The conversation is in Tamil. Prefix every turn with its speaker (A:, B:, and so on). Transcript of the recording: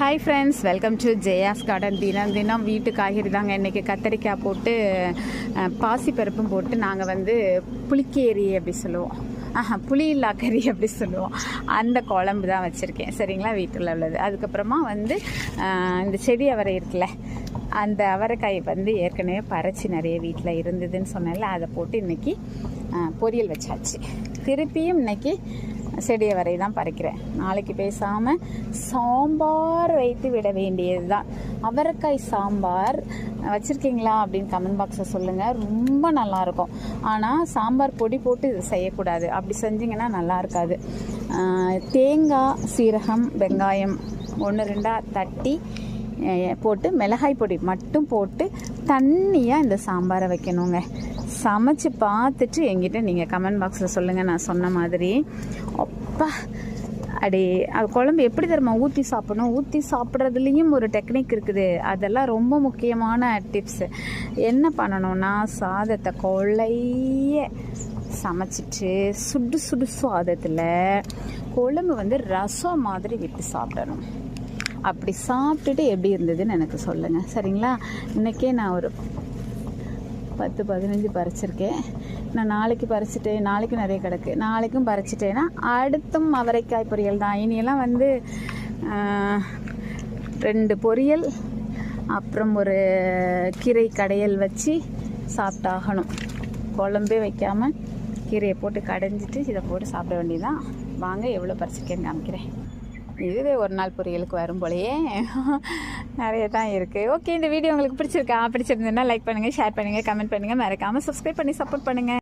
A: Hi friends welcome to Jaya's garden தினம் தினம் வீட்டு காய்கறி தாங்க இன்றைக்கி கத்தரிக்காய் போட்டு பாசிப்பருப்பும் போட்டு நாங்கள் வந்து புளிக்கேரி அப்படி சொல்லுவோம். ஆஹா புளி இல்லா கறி அப்படி சொல்லுவோம். அந்த குழம்பு தான் வச்சுருக்கேன். சரிங்களா? வீட்டில் உள்ளது. அதுக்கப்புறமா வந்து இந்த செடி அவரை இருக்குல்ல அந்த அவரைக்காய் வந்து ஏற்கனவே பறச்சு நிறைய வீட்டில் இருந்ததுன்னு சொன்னேன்ல அதை போட்டு இன்றைக்கி பொரியல் வச்சாச்சு. திருப்பியும் இன்றைக்கி செடியை வரை தான் பறிக்கிறேன். நாளைக்கு பேசாமல் சாம்பார் வைத்து விட வேண்டியது தான் அவரைக்காய் சாம்பார் வச்சுருக்கீங்களா அப்படின்னு கமெண்ட் பாக்ஸில் சொல்லுங்கள் ரொம்ப நல்லாயிருக்கும். ஆனால் சாம்பார் பொடி போட்டு இது செய்யக்கூடாது. அப்படி செஞ்சிங்கன்னா நல்லா இருக்காது. தேங்காய் சீரகம் வெங்காயம் ஒன்று ரெண்டாக தட்டி போட்டு மிளகாய் பொடி மட்டும் போட்டு தண்ணியாக இந்த சாம்பாரை வைக்கணுங்க. சமைச்சு பார்த்துட்டு எங்கிட்ட நீங்கள் கமெண்ட் பாக்ஸில் சொல்லுங்கள் நான் சொன்ன மாதிரி. அப்பா அடே அது குழம்பு எப்படி தெரியுமா ஊற்றி சாப்பிடணும்? ஊற்றி சாப்பிட்றதுலேயும் ஒரு டெக்னிக் இருக்குது. அதெல்லாம் ரொம்ப முக்கியமான டிப்ஸு என்ன பண்ணணும்னா சாதத்தை கொள்ளைய சமைச்சிட்டு சுடு சுடு சாதத்தில் குழம்பு வந்து ரசம் மாதிரி விட்டு சாப்பிடணும். அப்படி சாப்பிட்டுட்டு எப்படி இருந்ததுன்னு எனக்கு சொல்லுங்கள் சரிங்களா? இன்றைக்கே நான் ஒரு பத்து பதினஞ்சு பறிச்சிருக்கேன். நான் நாளைக்கு பறிச்சிட்டேன் நாளைக்கு நிறைய கிடக்கு. நாளைக்கும் பறிச்சிட்டேன்னா அடுத்தும் அவரைக்காய் பொரியல் தான். இனியெல்லாம் வந்து ரெண்டு பொரியல் அப்புறம் ஒரு கீரை கடையல் வச்சு சாப்பிட்டாகணும். குழம்பே வைக்காமல் கீரையை போட்டு கடைஞ்சிட்டு இதை போட்டு சாப்பிட வேண்டியதான் வாங்க எவ்வளோ பறிச்சிருக்கேன்னு காமிக்கிறேன். இதுவே ஒரு நாள் பொரியலுக்கு வரும் போலயே. நிறைய தான் இருக்குது ஓகே இந்த வீடியோ உங்களுக்கு பிடிச்சிருக்கா? பிடிச்சிருந்ததுன்னா லைக் பண்ணுங்கள் ஷேர் பண்ணுங்கள் கமெண்ட் பண்ணுங்கள் மறக்காமல் சப்ஸ்கிரைப் பண்ணி சப்போர்ட் பண்ணுங்கள்